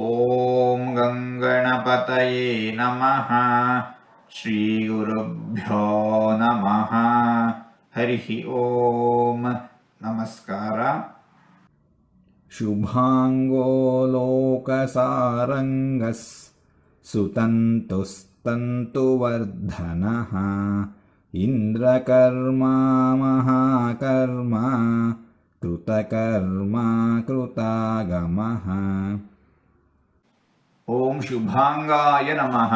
ॐ गङ्गणपतये नमः। श्रीगुरुभ्यो नमः। हरिः ॐ नमस्कार। शुभाङ्गो लोकसारङ्गस्। सुतन्तुस्तन्तुवर्धनः इन्द्रकर्मा महाकर्मा कृतकर्मा कृतागमः ಓಂ ಶುಭಾಂಗಾಯ ನಮಃ.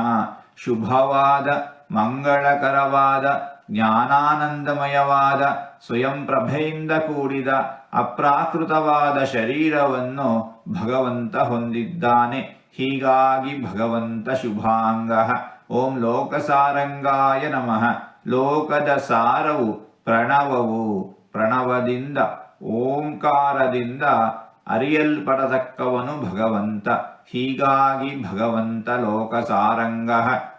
ಶುಭವಾದ, ಮಂಗಳಕರವಾದ, ಜ್ಞಾನಾನಂದಮಯವಾದ, ಸ್ವಯಂ ಪ್ರಭೆಯಿಂದ ಕೂಡಿದ, ಅಪ್ರಾಕೃತವಾದ ಶರೀರವನ್ನು ಭಗವಂತ ಹೊಂದಿದ್ದಾನೆ. ಹೀಗಾಗಿ ಭಗವಂತ ಶುಭಾಂಗ. ಓಂ ಲೋಕಸಾರಂಗಾಯ ನಮಃ. ಲೋಕದ ಸಾರವು ಪ್ರಣವವು. ಪ್ರಣವದಿಂದ, ಓಂಕಾರದಿಂದ ಅರಿಯಲ್ಪಡತಕ್ಕವನು ಭಗವಂತ. ಹೀಗಾಗಿ ಭಗವಂತ ಲೋಕಸಾರಂಗ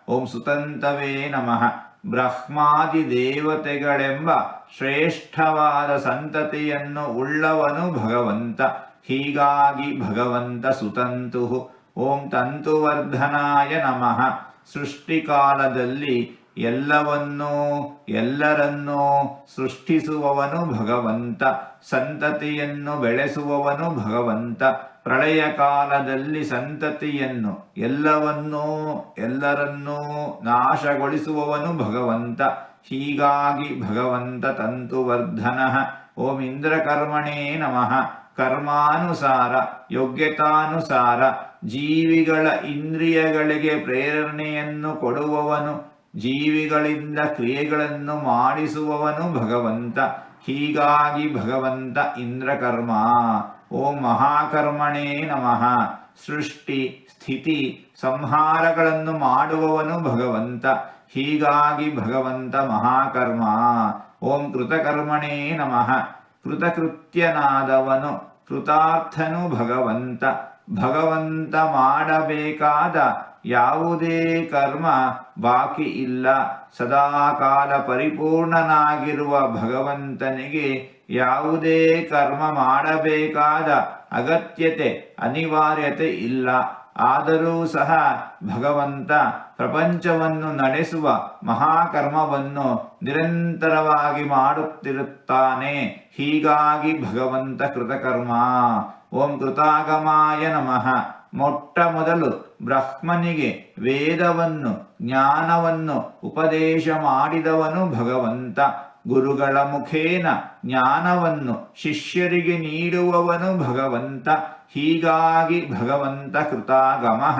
ಓಂ ಸುತಂತವೇ ನಮಃ. ಬ್ರಹ್ಮಾದಿ ದೇವತೆಗಳೆಂಬ ಶ್ರೇಷ್ಠವಾದ ಸಂತತಿಯನ್ನು ಉಳ್ಳವನು ಭಗವಂತ. ಹೀಗಾಗಿ ಭಗವಂತ ಸುತಂತು ಓಂ ತಂತುವರ್ಧನಾಯ ನಮಃ. ಸೃಷ್ಟಿಕಾಲದಲ್ಲಿ ಎಲ್ಲವನ್ನೂ, ಎಲ್ಲರನ್ನೂ ಸೃಷ್ಟಿಸುವವನು ಭಗವಂತ, ಸಂತತಿಯನ್ನು ಬೆಳೆಸುವವನು ಭಗವಂತ. ಪ್ರಳಯ ಕಾಲದಲ್ಲಿ ಸಂತತಿಯನ್ನು, ಎಲ್ಲವನ್ನೂ, ಎಲ್ಲರನ್ನೂ ನಾಶಗೊಳಿಸುವವನು ಭಗವಂತ. ಹೀಗಾಗಿ ಭಗವಂತ ತಂತುವರ್ಧನ. ಓಂ ಇಂದ್ರಕರ್ಮಣೇ ನಮಃ. ಕರ್ಮಾನುಸಾರ, ಯೋಗ್ಯತಾನುಸಾರ, ಜೀವಿಗಳ ಇಂದ್ರಿಯಗಳಿಗೆ ಪ್ರೇರಣೆಯನ್ನು ಕೊಡುವವನು ಜೀವಿಗಳಿಂದ ಕ್ರಿಯೆಗಳನ್ನು ಮಾಡಿಸುವವನು ಭಗವಂತ. ಹೀಗಾಗಿ ಭಗವಂತ ಇಂದ್ರಕರ್ಮ. ಓಂ ಮಹಾಕರ್ಮಣೇ ನಮಃ. ಸೃಷ್ಟಿ, ಸ್ಥಿತಿ, ಸಂಹಾರಗಳನ್ನು ಮಾಡುವವನು ಭಗವಂತ. ಹೀಗಾಗಿ ಭಗವಂತ ಮಹಾಕರ್ಮ. ಓಂ ಕೃತಕರ್ಮಣೇ ನಮಃ. ಕೃತಕೃತ್ಯನಾದವನು, ಕೃತಾರ್ಥನು ಭಗವಂತ. ಭಗವಂತ ಮಾಡಬೇಕಾದ ಯಾವುದೇ ಕರ್ಮ ಬಾಕಿ ಇಲ್ಲ. ಸದಾಕಾಲ ಪರಿಪೂರ್ಣನಾಗಿರುವ ಭಗವಂತನಿಗೆ ಯಾವುದೇ ಕರ್ಮ ಮಾಡಬೇಕಾದ ಅಗತ್ಯತೆ, ಅನಿವಾರ್ಯತೆ ಇಲ್ಲ. ಆದರೂ ಸಹ ಭಗವಂತ ಪ್ರಪಂಚವನ್ನು ನಡೆಸುವ ಮಹಾಕರ್ಮವನ್ನು ನಿರಂತರವಾಗಿ ಮಾಡುತ್ತಿರುತ್ತಾನೆ. ಹೀಗಾಗಿ ಭಗವಂತ ಕೃತಕರ್ಮ. ಓಂ ಕೃತಾಗಮಾಯ ನಮಃ. ಮೊಟ್ಟ ಮೊದಲು ಬ್ರಹ್ಮನಿಗೆ ವೇದವನ್ನು, ಜ್ಞಾನವನ್ನು ಉಪದೇಶ ಮಾಡಿದವನು ಭಗವಂತ. ಗುರುಗಳ ಮುಖೇನ ಜ್ಞಾನವನ್ನು ಶಿಷ್ಯರಿಗೆ ನೀಡುವವನು ಭಗವಂತ. ಹೀಗಾಗಿ ಭಗವಂತ ಕೃತಾಗಮಃ.